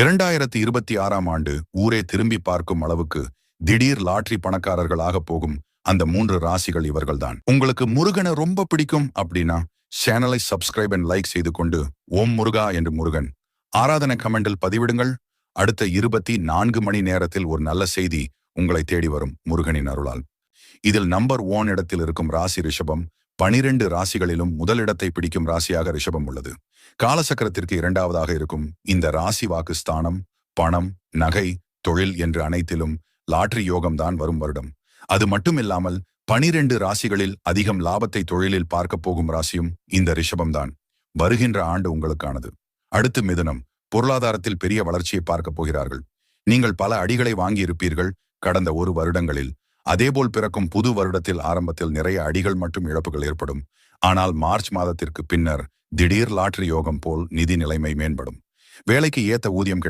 இரண்டாயிரத்தி இருபத்தி ஆறாம் ஆண்டு ஊரே திரும்பி பார்க்கும் அளவுக்கு திடீர் லாட்ரி பணக்காரர்களாக போகும் அந்த மூன்று ராசிகள் இவர்கள்தான். உங்களுக்கு முருகனை ரொம்ப பிடிக்கும் அப்படின்னா சேனலை சப்ஸ்கிரைப் அண்ட் லைக் செய்து கொண்டு ஓம் முருகா என்று முருகன். ஆராதனை கமெண்டில் பதிவிடுங்கள். அடுத்த இருபத்தி நான்கு மணி நேரத்தில் ஒரு நல்ல செய்தி உங்களை தேடி வரும் முருகனின் அருளால். இதில் நம்பர் ஓன் இடத்தில் இருக்கும் ராசி ரிஷபம் பனிரெண்டு ராசிகளிலும் முதலிடத்தை பிடிக்கும் ராசியாக ரிஷபம் உள்ளது. காலசக்கரத்திற்கு இரண்டாவதாக இருக்கும் இந்த ராசி வாக்கு ஸ்தானம் பணம் நகை தொழில் என்று அனைத்திலும் லாட்ரி யோகம்தான் வரும் வருடம். அது மட்டுமில்லாமல் பனிரெண்டு ராசிகளில் அதிகம் லாபத்தை தொழிலில் பார்க்கப் போகும் ராசியும் இந்த ரிஷபம்தான் வருகின்ற ஆண்டு உங்களுக்கானது. அடுத்து மிதுனம். பொருளாதாரத்தில் பெரிய வளர்ச்சியை பார்க்கப் போகிறார்கள். நீங்கள் பல அடிகளை வாங்கியிருப்பீர்கள். கடந்த ஒரு வருடங்களில் அதேபோல் பிறக்கும் புது வருடத்தில் ஆரம்பத்தில் நிறைய அடிகள் மற்றும் இழப்புகள் ஏற்படும். ஆனால் மார்ச் மாதத்திற்கு பின்னர் திடீர் லாட்டரி யோகம் போல் நிதி நிலைமை மேம்படும். வேலைக்கு ஏத்த ஊதியம் கிடைக்கும்.